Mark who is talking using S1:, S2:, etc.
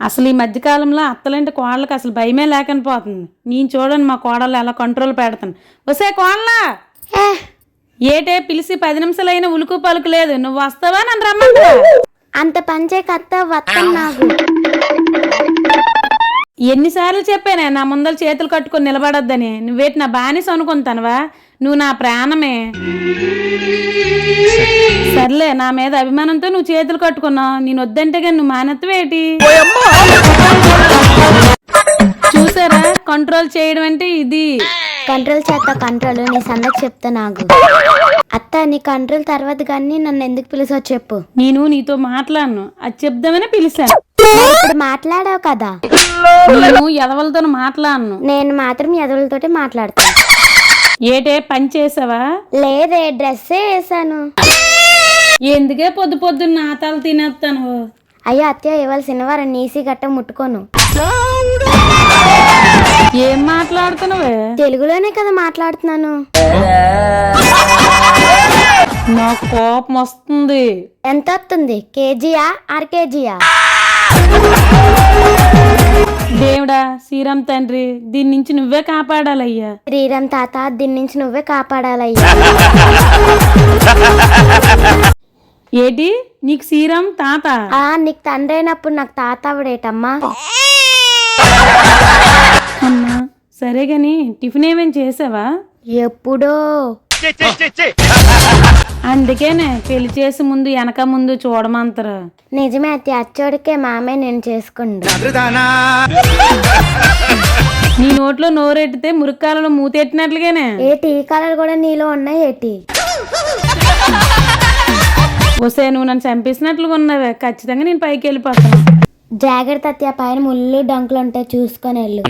S1: అసలు ఈ మధ్యకాలంలో అత్తలంటే కోళ్ళకి అసలు భయమే లేకని పోతుంది నేను చూడండి మా కోడలు ఎలా కంట్రోల్ పెడతాను. వసే
S2: ఏ
S1: ఏటే పిలిచి పది నిమిషాలు అయినా ఉలుకు పలుకు లేదు. నువ్వు వస్తావా? నన్ను రమ్మంటా
S2: అంత పంచే కత్త వత్తం నాకు.
S1: ఎన్నిసార్లు చెప్పానే నా ముందర చేతులు కట్టుకొని నిలబడొద్దని. నువ్వేటి నా బానిస అనుకుంటానవా? నువ్వు నా ప్రాణమే. సర్లే నా మీద అభిమానంతో నువ్వు చేతులు కట్టుకున్నావు. నేను వద్దంటే కానీ నువ్వు మానత్వేటి? చూసారా? కంట్రోల్ చేయడం అంటే ఇది.
S2: కంట్రోల్ చేస్తా కంట్రోల్ నీ సంగతి చెప్తా నాకు. అత్త నీ కంట్రోల్ తర్వాత కానీ నన్ను ఎందుకు పిలిచో చెప్పు.
S1: నేను నీతో మాట్లాడను. అది చెప్దామని పిలిచాను
S2: మరి ఇప్పుడు మాట్లాడావు కదా.
S1: నేను ఎదవలతో మాట్లాడను.
S2: నేను మాత్రం ఎదురులతోటి మాట్లాడతాను
S1: ఏటే పని చేసావా?
S2: లేదే డ్రెస్సే వేసాను.
S1: ఎందుకే పొద్దు పొద్దున్న నా తల తినేస్తాను
S2: అయ్యో అత్తయ్య ఇవాళ శనివారం నీసి గట్ట ముట్టుకోను.
S1: ఏం మాట్లాడుతున్నావే?
S2: తెలుగులోనే కదా మాట్లాడుతున్నాను.
S1: నాకు కోపం వస్తుంది.
S2: ఎంత వస్తుంది? కేజీయా అర కేజీయా?
S1: శ్రీరామ్ తండ్రి దీని నుంచి నువ్వే కాపాడాలయ్యా.
S2: శ్రీరామ్ తాత దీని నుంచి నువ్వే కాపాడాలయ్యా.
S1: ఏటి? నీకు శ్రీరామ్ తాత?
S2: ఆ నీకు తండ్రి అయినప్పుడు నాకు తాత అవడేటమ్మా
S1: అమ్మా సరే గాని టిఫిన్ ఏమేం చేసావా?
S2: ఎప్పుడో.
S1: అందుకేనే పెళ్ళి చేసి ముందు వెనక ముందు చూడమంటారు
S2: నిజమే అత్తి అచ్చోడికే మామే నేను చేసుకుండు
S1: నీ నోట్లో నోరెట్టితే మురుక్కాలలో మూతెట్టినట్లుగానే.
S2: ఏ టీ కలర్ కూడా నీలో ఉన్నాయి ఏటి
S1: వస్తే నువ్వు నన్ను చంపేసినట్లుగా ఉన్నావే. ఖచ్చితంగా నేను పైకి వెళ్ళిపోతాను.
S2: జాగ్రత్త అత్తి ఆ పైన ముళ్ళు డంకులు ఉంటాయి చూసుకొని వెళ్ళు.